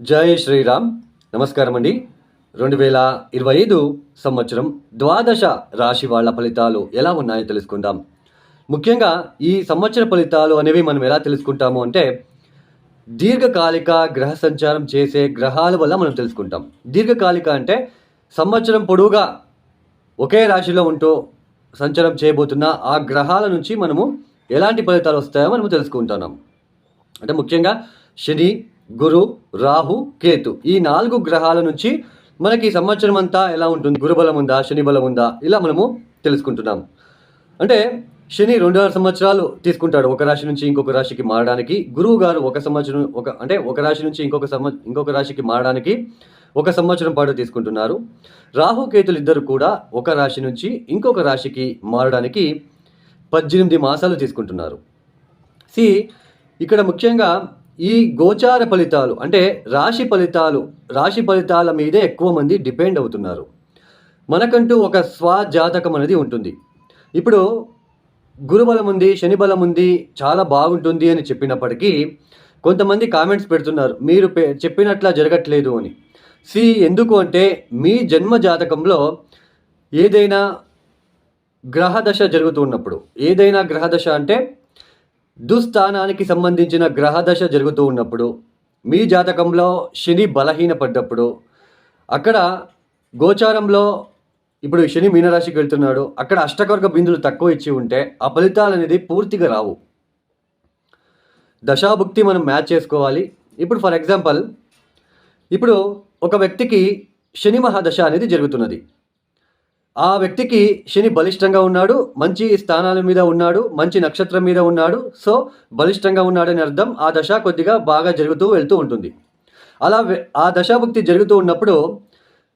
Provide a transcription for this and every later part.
జై శ్రీరామ్. నమస్కారం అండి. రెండు వేల ఇరవై ఐదు సంవత్సరం ద్వాదశ రాశి వాళ్ళ ఫలితాలు ఎలా ఉన్నాయో తెలుసుకుందాం. ముఖ్యంగా ఈ సంవత్సర ఫలితాలు అనేవి మనం ఎలా తెలుసుకుంటాము అంటే దీర్ఘకాలిక గ్రహ సంచారం చేసే గ్రహాల వల్ల మనం తెలుసుకుంటాం. దీర్ఘకాలిక అంటే సంవత్సరం పొడవుగా ఒకే రాశిలో ఉంటూ సంచారం చేయబోతున్న ఆ గ్రహాల నుంచి మనము ఎలాంటి ఫలితాలు వస్తాయో మనము తెలుసుకుంటున్నాం. అంటే ముఖ్యంగా శని గురు రాహు కేతు. ఈ నాలుగు గ్రహాల నుంచి మనకి సంవత్సరం అంతా ఎలా ఉంటుంది? గురుబలం ఉందా? శని బలం ఉందా? ఇలా మనము తెలుసుకుంటున్నాం. అంటే శని రెండున్నర సంవత్సరాలు తీసుకుంటాడు. ఒక రాశి నుంచి ఇంకొక రాశికి మారడానికి. గురువు గారు ఒక సంవత్సరం ఒక అంటే ఒక రాశి నుంచి ఇంకొక సంవ ఇంకొక రాశికి మారడానికి ఒక సంవత్సరం పాటు తీసుకుంటున్నారు. రాహు కేతులు ఇద్దరు కూడా ఒక రాశి నుంచి ఇంకొక రాశికి మారడానికి పద్దెనిమిది మాసాలు తీసుకుంటున్నారు. సి ఇక్కడ ముఖ్యంగా ఈ గోచార ఫలితాలు అంటే రాశి ఫలితాలు రాశి ఫలితాల మీదే ఎక్కువ మంది డిపెండ్ అవుతున్నారు. మనకంటూ ఒక స్వజాతకం అనేది ఉంటుంది. ఇప్పుడు గురుబలం ఉంది శని బలం ఉంది చాలా బాగుంటుంది అని చెప్పినప్పటికీ కొంతమంది కామెంట్స్ పెడుతున్నారు మీరు చెప్పినట్లా జరగట్లేదు అని. సి ఎందుకు అంటే మీ జన్మ జాతకంలో ఏదైనా గ్రహదశ జరుగుతున్నప్పుడు ఏదైనా గ్రహదశ అంటే దుస్థానానికి సంబంధించిన గ్రహదశ జరుగుతూ ఉన్నప్పుడు మీ జాతకంలో శని బలహీనపడ్డప్పుడు అక్కడ గోచారంలో ఇప్పుడు శని మీనరాశికి వెళ్తున్నాడు అక్కడ అష్టకర్గ బిందులు తక్కువ ఇచ్చి ఉంటే ఆ ఫలితాలు అనేది పూర్తిగా రావు. దశాభుక్తి మనం మ్యాచ్ చేసుకోవాలి. ఇప్పుడు ఫర్ ఎగ్జాంపుల్ ఇప్పుడు ఒక వ్యక్తికి శని మహాదశ అనేది జరుగుతున్నది. ఆ వ్యక్తికి శని బలిష్టంగా ఉన్నాడు మంచి స్థానాల మీద ఉన్నాడు మంచి నక్షత్రం మీద ఉన్నాడు. సో బలిష్టంగా ఉన్నాడని అర్థం ఆ దశ కొద్దిగా బాగా జరుగుతూ వెళ్తూ ఉంటుంది. అలా ఆ దశాభుక్తి జరుగుతూ ఉన్నప్పుడు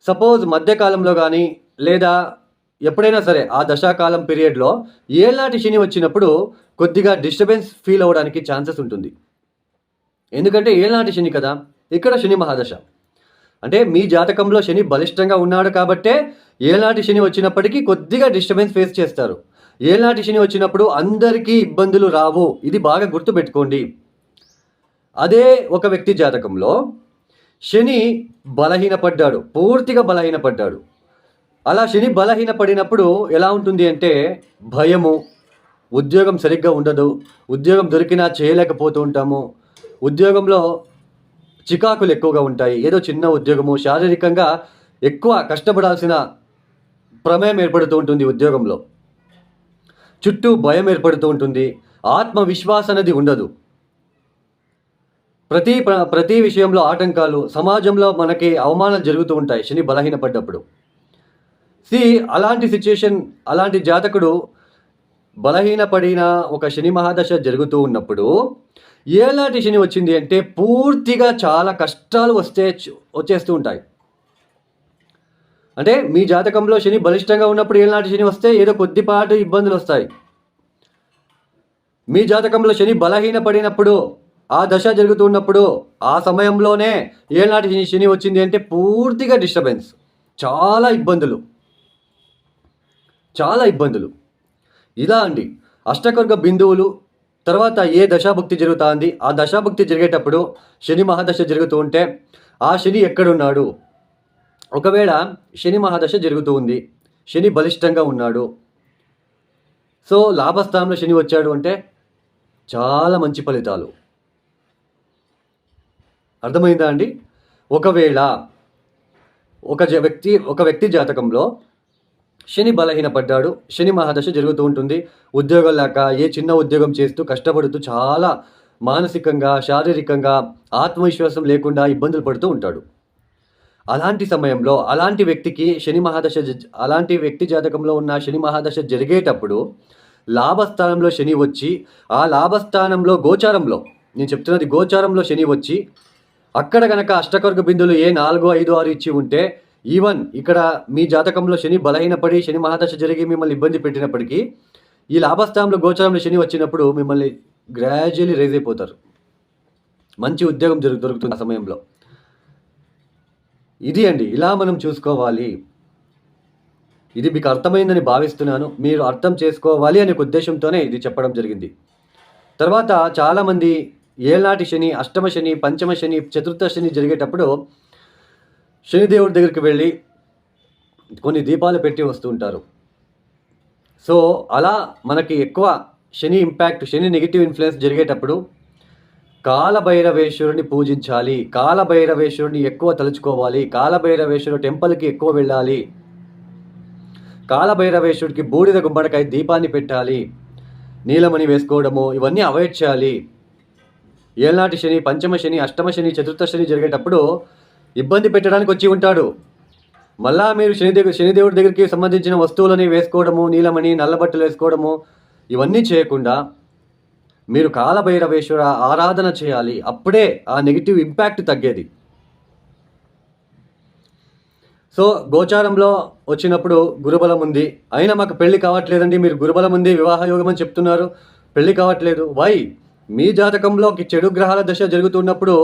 సపోజ్ మధ్యకాలంలో కానీ లేదా ఎప్పుడైనా సరే ఆ దశాకాలం పీరియడ్లో ఏలాంటి శని వచ్చినప్పుడు కొద్దిగా డిస్టర్బెన్స్ ఫీల్ అవ్వడానికి ఛాన్సెస్ ఉంటుంది. ఎందుకంటే ఏలాంటి శని కదా ఇక్కడ శని మహాదశ. అంటే మీ జాతకంలో శని బలిష్టంగా ఉన్నాడు కాబట్టే ఏలాంటి శని వచ్చినప్పటికీ కొద్దిగా డిస్టర్బెన్స్ ఫేస్ చేస్తారు. ఏలాంటి శని వచ్చినప్పుడు అందరికీ ఇబ్బందులు రావు. ఇది బాగా గుర్తుపెట్టుకోండి. అదే ఒక వ్యక్తి జాతకంలో శని బలహీనపడ్డాడు. పూర్తిగా బలహీనపడ్డాడు. అలా శని బలహీనపడినప్పుడు ఎలా ఉంటుంది అంటే భయము ఉద్యోగం సరిగ్గా ఉండదు ఉద్యోగం దొరికినా చేయలేకపోతూ ఉంటాము ఉద్యోగంలో చికాకులు ఎక్కువగా ఉంటాయి ఏదో చిన్న ఉద్యోగము శారీరకంగా ఎక్కువ కష్టపడాల్సిన ప్రమేయం ఏర్పడుతూ ఉంటుంది ఉద్యోగంలో. చుట్టూ భయం ఏర్పడుతూ ఉంటుంది. ఆత్మవిశ్వాస అనేది ఉండదు. ప్రతి ప్ర- ప్రతి విషయంలో ఆటంకాలు సమాజంలో మనకి అవమానాలు జరుగుతూ ఉంటాయి శని బలహీనపడ్డప్పుడు. సి అలాంటి సిచ్యుయేషన్ అలాంటి జాతకుడు బలహీనపడిన ఒక శని మహాదశ జరుగుతూ ఉన్నప్పుడు ఏలాంటి శని వచ్చింది అంటే పూర్తిగా చాలా కష్టాలు వస్తే వచ్చేస్తూ ఉంటాయి. అంటే మీ జాతకంలో శని బలిష్టంగా ఉన్నప్పుడు ఏనాటి శని వస్తే ఏదో కొద్దిపాటు ఇబ్బందులు వస్తాయి. మీ జాతకంలో శని బలహీనపడినప్పుడు ఆ దశ జరుగుతున్నప్పుడు ఆ సమయంలోనే ఏనాటి శని శని వచ్చింది అంటే పూర్తిగా డిస్టర్బెన్స్. చాలా ఇబ్బందులు. చాలా ఇబ్బందులు. ఇలా అండి. అష్టకర్గ బిందువులు తర్వాత ఏ దశాభుక్తి జరుగుతుంది? ఆ దశాభుక్తి జరిగేటప్పుడు శని మహాదశ జరుగుతూ ఉంటే ఆ శని ఎక్కడున్నాడు? ఒకవేళ శని మహాదశ జరుగుతూ ఉంది శని బలిష్టంగా ఉన్నాడు. సో లాభస్థానంలో శని వచ్చాడు అంటే చాలా మంచి ఫలితాలు. అర్థమైందా అండి? ఒకవేళ ఒక జ- వ్యక్తి ఒక వ్యక్తి జాతకంలో శని బలహీనపడ్డాడు శని మహాదశ జరుగుతూ ఉంటుంది ఉద్యోగం లేక ఏ చిన్న ఉద్యోగం చేస్తూ కష్టపడుతూ చాలా మానసికంగా శారీరకంగా ఆత్మవిశ్వాసం లేకుండా ఇబ్బందులు పడుతూ ఉంటాడు. అలాంటి సమయంలో అలాంటి వ్యక్తికి శని మహాదశ అలాంటి వ్యక్తి జాతకంలో ఉన్న శని మహాదశ జరిగేటప్పుడు లాభస్థానంలో శని వచ్చి ఆ లాభస్థానంలో గోచారంలో నేను చెప్తున్నది గోచారంలో శని వచ్చి అక్కడ కనుక అష్టకర్గ బిందులు ఏ నాలుగు ఐదు ఆరు ఇచ్చి ఉంటే ఈవెన్ ఇక్కడ మీ జాతకంలో శని బలహీనపడి శని మహాదశ జరిగి మిమ్మల్ని ఇబ్బంది పెట్టినప్పటికీ ఈ లాభస్థానంలో గోచారంలో శని వచ్చినప్పుడు మిమ్మల్ని గ్రాడ్యువలీ రైజ్ అయిపోతారు. మంచి ఉద్యోగం జరుగు దొరుకుతుంది ఆ సమయంలో. ఇది అండి ఇలా మనం చూసుకోవాలి. ఇది మీకు అర్థమైందని భావిస్తున్నాను మీరు అర్థం చేసుకోవాలి అనే ఉద్దేశంతోనే ఇది చెప్పడం జరిగింది. తర్వాత చాలామంది ఏనాటి శని అష్టమ శని పంచమ శని చతుర్థ శని జరిగేటప్పుడు శనిదేవుడి దగ్గరికి వెళ్ళి కొన్ని దీపాలు పెట్టి వస్తూ ఉంటారు. సో అలా మనకి ఎక్కువ Shani impact Shani negative influence జరిగేటప్పుడు కాలభైరవేశ్వరుని పూజించాలి కాలభైరవేశ్వరుని ఎక్కువ తలుచుకోవాలి కాలభైరవేశ్వరు టెంపుల్కి ఎక్కువ వెళ్ళాలి. కాలభైరవేశ్వరుడికి బూడిద గుమ్మడికాయ దీపాన్ని పెట్టాలి నీలమణి వేసుకోవడము ఇవన్నీ అవాయిడ్ చేయాలి. ఏనాటి శని పంచమ శని అష్టమ శని చతుర్థ శని జరిగేటప్పుడు ఇబ్బంది పెట్టడానికి వచ్చి ఉంటాడు. మళ్ళా మీరు శనిదేవు శనిదేవుడి దగ్గరికి సంబంధించిన వస్తువులని వేసుకోవడము నీలమణి నల్లబట్టలు వేసుకోవడము ఇవన్నీ చేయకుండా మీరు కాలభైరవేశ్వర ఆరాధన చేయాలి. అప్పుడే ఆ నెగిటివ్ ఇంపాక్ట్ తగ్గేది. సో గోచారంలో వచ్చినప్పుడు గురుబలం ఉంది. అయినా మాకు పెళ్ళి కావట్లేదండి. మీరు గురుబలం ఉంది వివాహ యోగం అని చెప్తున్నారు. పెళ్ళి కావట్లేదు. వై? మీ జాతకంలో చెడు గ్రహాల దశ జరుగుతున్నప్పుడు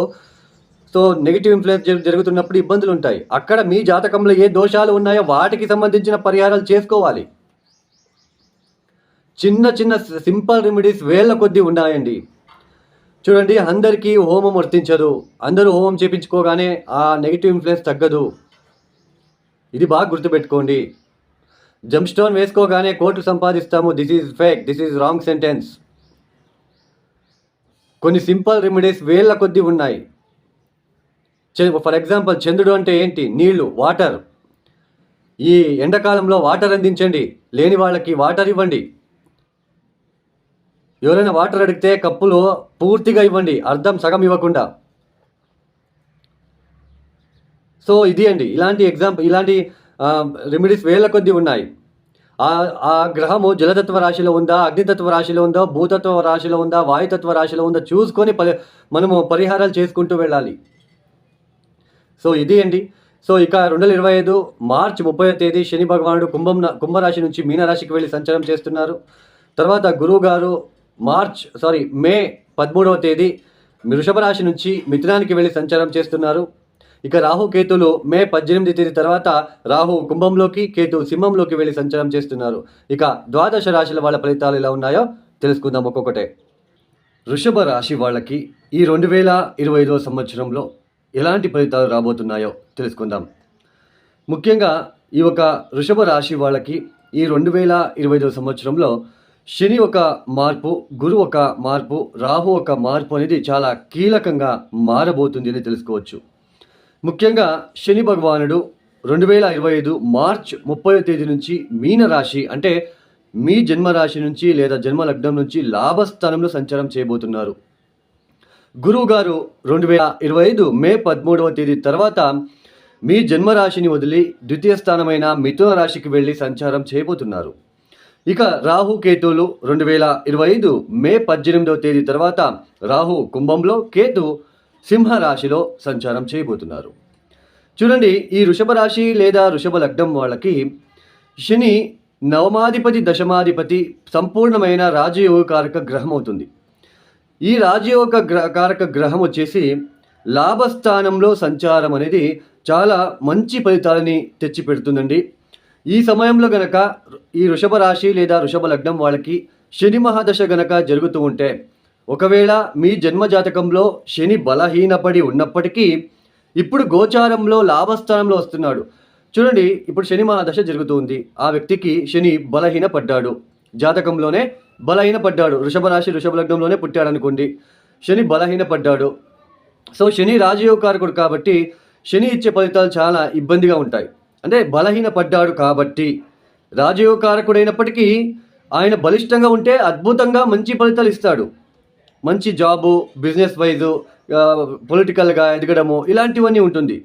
సో నెగిటివ్ ఇన్ఫ్లుయెన్స్ జరుగుతున్నప్పుడు ఇబ్బందులు ఉంటాయి అక్కడ మీ జాతకంలో ఏ దోషాలు ఉన్నాయో వాటికి సంబంధించిన పరిహారాలు చేసుకోవాలి. చిన్న చిన్న సింపుల్ రెమెడీస్ వేల కొద్దీ ఉన్నాయండి. చూడండి అందరికీ హోమం వర్తించదు. అందరూ హోమం చేపించుకోగానే ఆ నెగిటివ్ ఇన్ఫ్లుయెన్స్ తగ్గదు. ఇది బాగా గుర్తుపెట్టుకోండి. జంప్ స్టోన్ వేసుకోగానే కోర్టు సంపాదిస్తాము. This is fake. This is wrong sentence. కొన్ని సింపుల్ రెమెడీస్ వేల కొద్దీ ఉన్నాయి. ఫర్ ఎగ్జాంపుల్ చంద్రుడు అంటే ఏంటి? నీళ్ళు వాటర్. ఈ ఎండాకాలంలో వాటర్ అందించండి. లేని వాళ్ళకి వాటర్ ఇవ్వండి. ఎవరైనా వాటర్ అడిగితే కప్పులో పూర్తిగా ఇవ్వండి అర్థం సగం ఇవ్వకుండా. సో ఇది అండి. ఇలాంటి ఎగ్జాంపుల్ ఇలాంటి రెమెడీస్ వేల కొద్దీ ఉన్నాయి. ఆ ఆ గ్రహము జలతత్వ రాశిలో ఉందా అగ్నితత్వ రాశిలో ఉందా భూతత్వ రాశిలో ఉందా వాయుతత్వ రాశిలో ఉందా చూసుకొని పరి మనము పరిహారాలు చేసుకుంటూ వెళ్ళాలి. సో ఇది అండి. సో ఇక రెండు వేల ఇరవై ఐదు మార్చి ముప్పై తేదీ శని భగవానుడు కుంభం కుంభరాశి నుంచి మీనరాశికి వెళ్ళి సంచారం చేస్తున్నారు. తర్వాత గురువు గారు మార్చ్ సారీ మే పదమూడవ తేదీ వృషభ రాశి నుంచి మిథునానికి వెళ్ళి సంచారం చేస్తున్నారు. ఇక రాహు కేతులు మే పద్దెనిమిది తేదీ తర్వాత రాహు కుంభంలోకి కేతు సింహంలోకి వెళ్ళి సంచారం చేస్తున్నారు. ఇక ద్వాదశ రాశుల వాళ్ళ ఫలితాలు ఎలా ఉన్నాయో తెలుసుకుందాం ఒక్కొక్కటే. వృషభ రాశి వాళ్ళకి ఈ రెండు వేల ఇరవై ఐదవ సంవత్సరంలో ఎలాంటి ఫలితాలు రాబోతున్నాయో తెలుసుకుందాం. ముఖ్యంగా ఈ ఒక వృషభ రాశి వాళ్ళకి ఈ రెండు వేల ఇరవై ఐదవ సంవత్సరంలో శని ఒక మార్పు గురు ఒక మార్పు రాహు ఒక మార్పు అనేది చాలా కీలకంగా మారబోతుంది అని తెలుసుకోవచ్చు. ముఖ్యంగా శని భగవానుడు రెండు వేల ఇరవై ఐదు మార్చ్ ముప్పై తేదీ నుంచి మీన రాశి అంటే మీ జన్మరాశి నుంచి లేదా జన్మ లగ్నం నుంచి లాభస్థానంలో సంచారం చేయబోతున్నారు. గురువు గారు రెండు వేల ఇరవై ఐదు మే పదమూడవ తేదీ తర్వాత మీ జన్మరాశిని వదిలి ద్వితీయ స్థానమైన మిథున రాశికి వెళ్ళి సంచారం చేయబోతున్నారు. ఇక రాహు కేతువులు రెండు వేల ఇరవై ఐదు మే పద్దెనిమిదవ తేదీ తర్వాత రాహు కుంభంలో కేతు సింహ రాశిలో సంచారం చేయబోతున్నారు. చూడండి ఈ వృషభ రాశి లేదా వృషభ లగ్నం వాళ్ళకి శని నవమాధిపతి దశమాధిపతి సంపూర్ణమైన రాజయోగకారక గ్రహం అవుతుంది. ఈ రాజయోగ గ్రహ కారక గ్రహం వచ్చేసి లాభస్థానంలో సంచారం అనేది చాలా మంచి ఫలితాలని తెచ్చిపెడుతుందండి. ఈ సమయంలో గనక ఈ వృషభ రాశి లేదా వృషభ లగ్నం వాళ్ళకి శని మహాదశ గనక జరుగుతూ ఉంటే ఒకవేళ మీ జన్మ జాతకంలో శని బలహీనపడి ఉన్నప్పటికీ ఇప్పుడు గోచారంలో లాభస్థానంలో వస్తున్నాడు. చూడండి ఇప్పుడు శని మహాదశ జరుగుతుంది ఆ వ్యక్తికి శని బలహీన పడ్డాడు జాతకంలోనే బలహీన పడ్డాడు వృషభ రాశి వృషభ లగ్నంలోనే పుట్టాడు అనుకోండి శని బలహీన పడ్డాడు సో శని రాజయోగకారకుడు కాబట్టి శని ఇచ్చే ఫలితాలు చాలా ఇబ్బందిగా ఉంటాయి. అంటే బలహీనపడ్డాడు కాబట్టి రాజయోగకారకుడైనప్పటికీ ఆయన బలిష్టంగా ఉంటే అద్భుతంగా మంచి ఫలితాలు ఇస్తాడు. మంచి జాబు బిజినెస్ వైజు పొలిటికల్గా ఎదగడము ఇలాంటివన్నీ ఉంటుంది.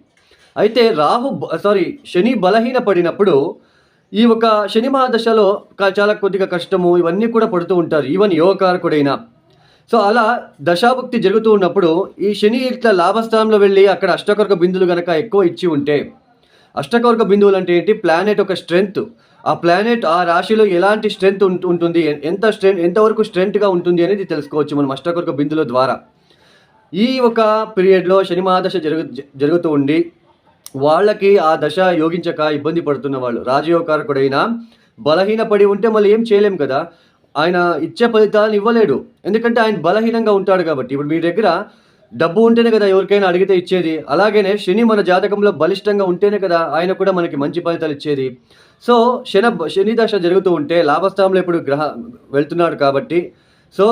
అయితే రాహు సారీ శని బలహీన పడినప్పుడు ఈ ఒక శని మహాదశలో చాలా కొద్దిగా కష్టము ఇవన్నీ కూడా పడుతూ ఉంటారు. ఈవెన్ యోగకారకుడైనా. సో అలా దశాభుక్తి జరుగుతూ ఉన్నప్పుడు ఈ శని ఇట్లా లాభస్థానంలో వెళ్ళి అక్కడ అష్టకర్క బిందులు గనక ఎక్కువ ఇచ్చి ఉంటే అష్టకవర్గ బిందువులు అంటే ఏంటి? ప్లానెట్ ఒక స్ట్రెంగ్త్ ఆ ప్లానెట్ ఆ రాశిలో ఎలాంటి స్ట్రెంగ్త్ ఉంటుంది? ఎంత స్ట్రెంత్ ఎంతవరకు స్ట్రెంగ్త్గా ఉంటుంది అనేది తెలుసుకోవచ్చు మనం అష్టకవర్గ బిందువుల ద్వారా. ఈ ఒక పీరియడ్లో శనిమహాదశ జరుగు జరుగుతూ ఉండి వాళ్ళకి ఆ దశ యోగించక ఇబ్బంది పడుతున్న వాళ్ళు రాజయోగకారకుడైనా బలహీనపడి ఉంటే మళ్ళీ ఏం చేయలేం కదా? ఆయన ఇచ్చే ఫలితాలను ఇవ్వలేడు. ఎందుకంటే ఆయన బలహీనంగా ఉంటాడు కాబట్టి. ఇప్పుడు మీ దగ్గర డబ్బు ఉంటేనే కదా ఎవరికైనా అడిగితే ఇచ్చేది. అలాగనే శని మన జాతకంలో బలిష్టంగా ఉంటేనే కదా ఆయన కూడా మనకి మంచి ఫలితాలు ఇచ్చేది. సో శన శని దశ జరుగుతూ ఉంటే లాభస్థానంలో ఇప్పుడు గ్రహ వెళ్తున్నాడు కాబట్టి సో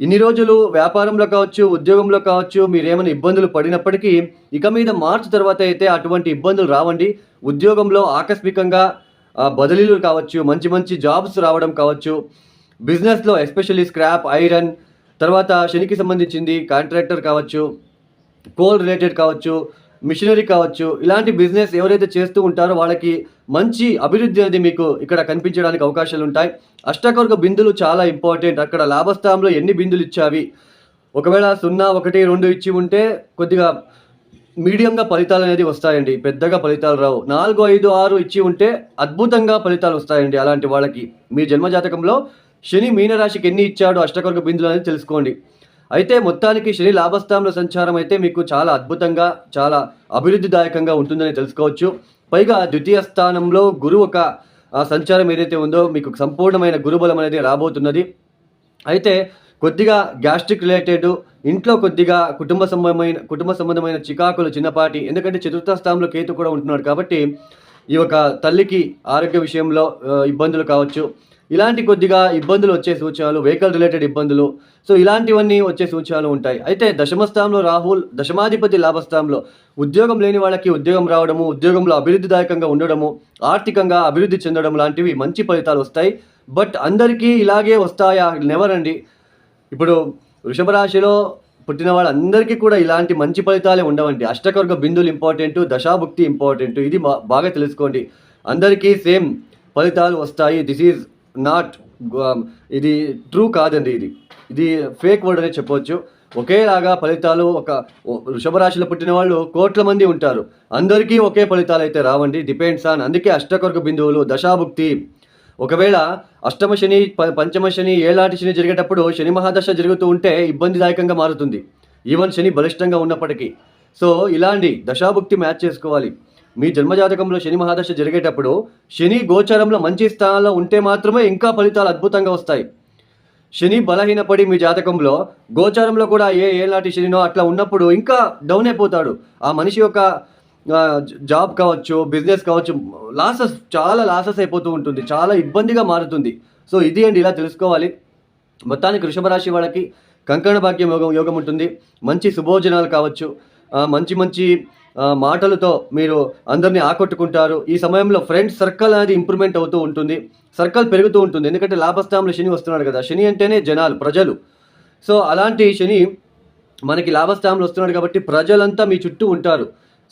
ఇన్ని రోజులు వ్యాపారంలో కావచ్చు ఉద్యోగంలో కావచ్చు మీరేమైనా ఇబ్బందులు పడినప్పటికీ ఇక మీద మార్చి తర్వాత అయితే అటువంటి ఇబ్బందులు రావండి. ఉద్యోగంలో ఆకస్మికంగా బదిలీలు కావచ్చు మంచి మంచి జాబ్స్ రావడం కావచ్చు బిజినెస్లో ఎస్పెషల్లీ స్క్రాప్ ఐరన్ తర్వాత శనికి సంబంధించింది కాంట్రాక్టర్ కావచ్చు కోల్ రిలేటెడ్ కావచ్చు మిషనరీ కావచ్చు ఇలాంటి బిజినెస్ ఎవరైతే చేస్తూ ఉంటారో వాళ్ళకి మంచి అభివృద్ధి అనేది మీకు ఇక్కడ కనిపించడానికి అవకాశాలు ఉంటాయి. అష్టకవర్గ బిందులు చాలా ఇంపార్టెంట్ అక్కడ లాభస్థానంలో ఎన్ని బిందులు ఇచ్చావి? ఒకవేళ సున్నా ఒకటి రెండు ఇచ్చి ఉంటే కొద్దిగా మీడియంగా ఫలితాలు అనేది వస్తాయండి. పెద్దగా ఫలితాలు రావు. నాలుగు ఐదు ఆరు ఇచ్చి ఉంటే అద్భుతంగా ఫలితాలు వస్తాయండి అలాంటి వాళ్ళకి. మీ జన్మజాతకంలో శని మీనరాశికి ఎన్ని ఇచ్చాడు అష్టకర్గ బిందులు అనేది తెలుసుకోండి. అయితే మొత్తానికి శని లాభస్థానంలో సంచారం అయితే మీకు చాలా అద్భుతంగా చాలా అభివృద్ధిదాయకంగా ఉంటుందని తెలుసుకోవచ్చు. పైగా ద్వితీయ స్థానంలో గురువు ఒక సంచారం ఏదైతే ఉందో మీకు సంపూర్ణమైన గురుబలం అనేది రాబోతున్నది. అయితే కొద్దిగా గ్యాస్ట్రిక్ రిలేటెడ్ ఇంట్లో కొద్దిగా కుటుంబ సంబంధమైన కుటుంబ సంబంధమైన చికాకులు చిన్నపాటి ఎందుకంటే చతుర్థ స్థానంలో కేతు కూడా ఉంటున్నాడు కాబట్టి ఈ యొక్క తల్లికి ఆరోగ్య విషయంలో ఇబ్బందులు కావచ్చు. ఇలాంటి కొద్దిగా ఇబ్బందులు వచ్చే సూచనలు వెహికల్ రిలేటెడ్ ఇబ్బందులు. సో ఇలాంటివన్నీ వచ్చే సూచనలు ఉంటాయి. అయితే దశమస్థానంలో రాహుల్ దశమాధిపతి లాభస్థానంలో ఉద్యోగం లేని వాళ్ళకి ఉద్యోగం రావడము ఉద్యోగంలో అభివృద్ధిదాయకంగా ఉండడము ఆర్థికంగా అభివృద్ధి చెందడం లాంటివి మంచి ఫలితాలు వస్తాయి. బట్ అందరికీ ఇలాగే వస్తాయా? నెవరండి. ఇప్పుడు వృషభ రాశిలో పుట్టిన వాళ్ళందరికీ కూడా ఇలాంటి మంచి ఫలితాలే ఉండవండి. అష్టకర్గ బిందులు ఇంపార్టెంట్ దశాభుక్తి ఇంపార్టెంట్ ఇది బాగా తెలుసుకోండి. అందరికీ సేమ్ ఫలితాలు వస్తాయి. దిస్ ఈజ్ నాట్ um, ఇది ట్రూ కాదండి ఇది. ఇది ఫేక్ వర్డ్ అనే చెప్పవచ్చు ఒకేలాగా ఫలితాలు ఒక వృషభ రాశిలో పుట్టిన వాళ్ళు కోట్ల మంది ఉంటారు. అందరికీ ఒకే ఫలితాలు అయితే రావండి. డిపెండ్స్ ఆన్ అందుకే అష్టకొరకు బిందువులు దశాభుక్తి. ఒకవేళ అష్టమ శని ప- పంచమ శని ఏలాంటి శని జరిగేటప్పుడు శని మహాదశ జరుగుతూ ఉంటే ఇబ్బందిదాయకంగా మారుతుంది. ఈవెన్ శని బలిష్టంగా ఉన్నప్పటికీ. సో ఇలాంటి దశాభుక్తి మ్యాచ్ చేసుకోవాలి. మీ జన్మజాతకంలో శని మహాదశ జరిగేటప్పుడు శని గోచరంలో మంచి స్థానంలో ఉంటే మాత్రమే ఇంకా ఫలితాలు అద్భుతంగా వస్తాయి. శని బలహీనపడి మీ జాతకంలో గోచారంలో కూడా ఏ ఏనాటి శనినో అట్లా ఉన్నప్పుడు ఇంకా డౌన్ అయిపోతాడు. ఆ మనిషి యొక్క జాబ్ కావచ్చు బిజినెస్ కావచ్చు లాసెస్ చాలా లాసెస్ అయిపోతూ ఉంటుంది. చాలా ఇబ్బందిగా మారుతుంది. సో ఇది అండి ఇలా తెలుసుకోవాలి. మొత్తానికి వృషభ రాశి వాళ్ళకి కంకణ భాగ్యం యోగం యోగం ఉంటుంది. మంచి శుభోజనాలు కావచ్చు. మంచి మంచి మాటలతో మీరు అందరినీ ఆకట్టుకుంటారు. ఈ సమయంలో ఫ్రెండ్స్ సర్కిల్ అనేది ఇంప్రూవ్మెంట్ అవుతూ ఉంటుంది. సర్కిల్ పెరుగుతూ ఉంటుంది. ఎందుకంటే లాభస్థానంలో శని వస్తున్నాడు కదా. శని అంటేనే జనాలు ప్రజలు. సో అలాంటి శని మనకి లాభస్థానంలో వస్తున్నాడు కాబట్టి ప్రజలంతా మీ చుట్టూ ఉంటారు.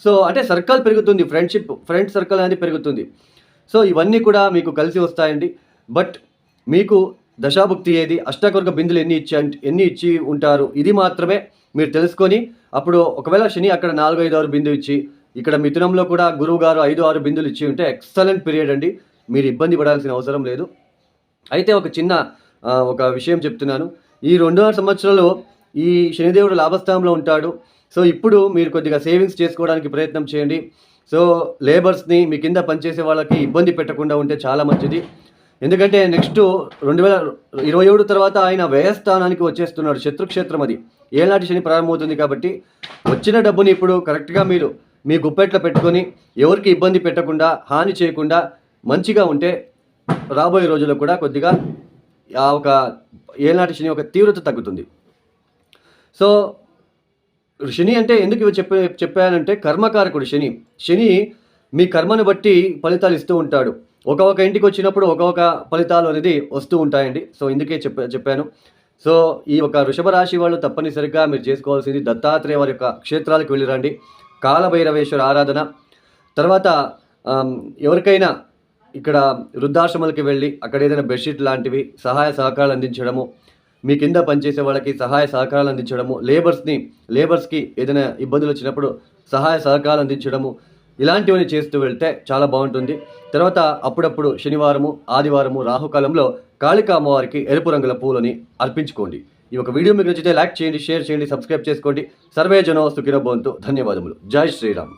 సో అంటే సర్కిల్ పెరుగుతుంది. ఫ్రెండ్షిప్ ఫ్రెండ్ సర్కిల్ అనేది పెరుగుతుంది. సో ఇవన్నీ కూడా మీకు కలిసి వస్తాయండి. బట్ మీకు దశాభుక్తి ఏది? అష్టాకర్గ బిందులు ఎన్ని ఇచ్చి ఎన్ని ఇచ్చి ఉంటారు? ఇది మాత్రమే మీరు తెలుసుకొని అప్పుడు ఒకవేళ శని అక్కడ నాలుగు ఐదు ఆరు బిందు ఇచ్చి ఇక్కడ మిథునంలో కూడా గురువు గారు ఐదు ఆరు బిందులు ఇచ్చి ఉంటే ఎక్సలెంట్ పీరియడ్ అండి. మీరు ఇబ్బంది పడాల్సిన అవసరం లేదు. అయితే ఒక చిన్న ఒక విషయం చెప్తున్నాను. ఈ రెండున్నర సంవత్సరాలు ఈ శనిదేవుడు లాభస్థానంలో ఉంటాడు. సో ఇప్పుడు మీరు కొద్దిగా సేవింగ్స్ చేసుకోవడానికి ప్రయత్నం చేయండి. సో లేబర్స్ని మీ కింద పనిచేసే వాళ్ళకి ఇబ్బంది పెట్టకుండా ఉంటే చాలా మంచిది. ఎందుకంటే నెక్స్ట్ రెండు వేల ఇరవై ఏడు తర్వాత ఆయన వ్యయస్థానానికి వచ్చేస్తున్నాడు శత్రుక్షేత్రం అది. ఏనాటి శని ప్రారంభమవుతుంది కాబట్టి వచ్చిన డబ్బుని ఇప్పుడు కరెక్ట్గా మీరు మీ గుప్పెట్లో పెట్టుకొని ఎవరికి ఇబ్బంది పెట్టకుండా హాని చేయకుండా మంచిగా ఉంటే రాబోయే రోజుల్లో కూడా కొద్దిగా ఆ ఒక ఏనాటి శని ఒక తీవ్రత తగ్గుతుంది. సో శని అంటే ఎందుకు ఇవి చెప్పే చెప్పానంటే కర్మకారకుడు శని. శని మీ కర్మను బట్టి ఫలితాలు ఇస్తూ ఉంటాడు. ఒక ఒక ఇంటికి వచ్చినప్పుడు ఒక ఒక ఫలితాలు అనేది వస్తూ ఉంటాయండి. సో ఇందుకే చెప్ప చెప్పాను. సో ఈ ఒక వృషభ రాశి వాళ్ళు తప్పనిసరిగా మీరు చేసుకోవాల్సింది దత్తాత్రేయ వారి యొక్క క్షేత్రాలకు వెళ్ళిరండి. కాలభైరవేశ్వర ఆరాధన. తర్వాత ఎవరికైనా ఇక్కడ వృద్ధాశ్రమాలకి వెళ్ళి అక్కడ ఏదైనా బెడ్షీట్ లాంటివి సహాయ సహకారాలు అందించడము మీ కింద పనిచేసే వాళ్ళకి సహాయ సహకారాలు అందించడము లేబర్స్ని లేబర్స్కి ఏదైనా ఇబ్బందులు వచ్చినప్పుడు సహాయ సహకారాలు అందించడము ఇలాంటివన్నీ చేస్తూ వెళ్తే చాలా బాగుంటుంది. తర్వాత అప్పుడప్పుడు శనివారము ఆదివారము రాహుకాలంలో కాళికా అమ్మవారికి ఎరుపు రంగుల పూలని అర్పించుకోండి. ఈ ఒక వీడియో మీకు నచ్చితే లైక్ చేయండి షేర్ చేయండి సబ్స్క్రైబ్ చేసుకోండి. సర్వే జనో సుఖినో ధన్యవాదములు. జై శ్రీరామ్.